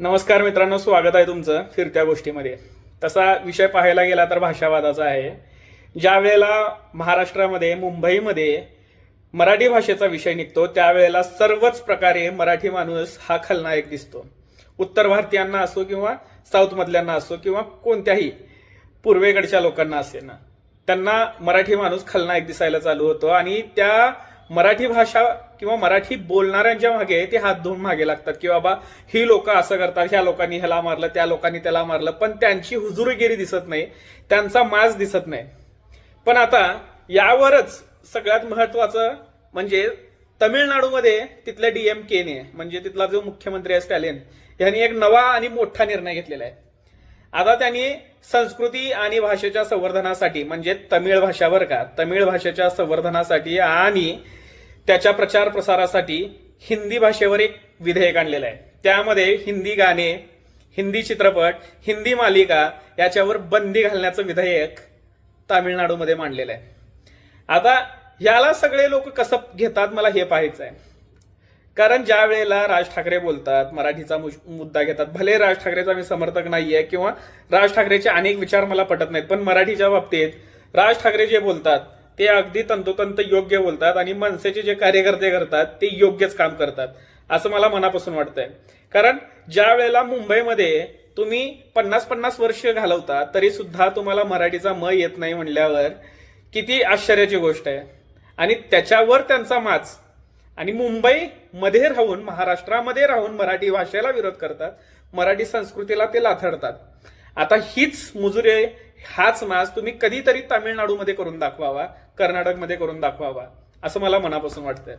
नमस्कार मित्रांनो स्वागत आहे तुमचं फिरत्या गोष्टीमध्ये. तसा विषय पाहायला गेला तर भाषावादाचा आहे. ज्या वेळेला महाराष्ट्रामध्ये मुंबईमध्ये मराठी भाषेचा विषय निघतो त्यावेळेला सर्वच प्रकारे मराठी माणूस हा खलनायक दिसतो. उत्तर भारतीयांना असो किंवा साऊथमधल्यांना असो किंवा कोणत्याही पूर्वेकडच्या लोकांना असे ना त्यांना मराठी माणूस खलनायक दिसायला चालू होतो. आणि त्या मराठी भाषा किंवा मराठी बोलणाऱ्यांच्या मागे ते हात धुवून मागे लागतात की बाबा ही लोक असं करतात ह्या लोकांनी ह्याला मारलं त्या लोकांनी त्याला मारलं पण त्यांची हुजुरगिरी दिसत नाही त्यांचा माज दिसत नाही. पण आता यावरच सगळ्यात महत्वाचं म्हणजे तमिळनाडूमध्ये तिथल्या डीएमकेने म्हणजे तिथला जो मुख्यमंत्री आहे स्टॅलिन यांनी एक नवा आणि मोठा निर्णय घेतलेला आहे. आता त्यांनी संस्कृती आणि भाषेच्या संवर्धनासाठी म्हणजे तमिळ भाषा बरं का तमिळ भाषेच्या संवर्धनासाठी आणि त्याच्या प्रचार प्रसारासाठी हिंदी भाषेवर एक विधेयक आणलेलं आहे. त्यामध्ये हिंदी गाणे हिंदी चित्रपट हिंदी मालिका याच्यावर बंदी घालण्याचं विधेयक तामिळनाडूमध्ये मांडलेलं आहे. आता याला सगळे लोक कसं घेतात मला हे पाहायचं आहे. कारण ज्या वेळेला राज ठाकरे बोलतात मराठीचा मुद्दा घेतात भले राज ठाकरेचा मी समर्थक नाही आहे किंवा राज ठाकरेचे अनेक विचार मला पटत नाहीत पण मराठीच्या बाबतीत राज ठाकरे जे बोलतात ते अगदी तंतोतंत योग्य बोलतात आणि मनसेचे जे कार्यकर्ते करतात ते योग्यच काम करतात. असं मला मनापासून वाटतंय. कारण ज्या वेळेला मुंबईमध्ये तुम्ही पन्नास पन्नास वर्ष घालवता तरी सुद्धा तुम्हाला मराठीचा म येत नाही म्हणल्यावर किती आश्चर्याची गोष्ट आहे. आणि त्याच्यावर त्यांचा माच आणि मुंबईमध्ये राहून महाराष्ट्रामध्ये राहून मराठी भाषेला विरोध करतात मराठी संस्कृतीला ते लाथडतात. आता हीच मुजुरे हाच मास तुम्ही कधीतरी तामिळनाडूमध्ये करून दाखवावा कर्नाटकमध्ये करून दाखवावा असं मला मनापासून वाटतंय.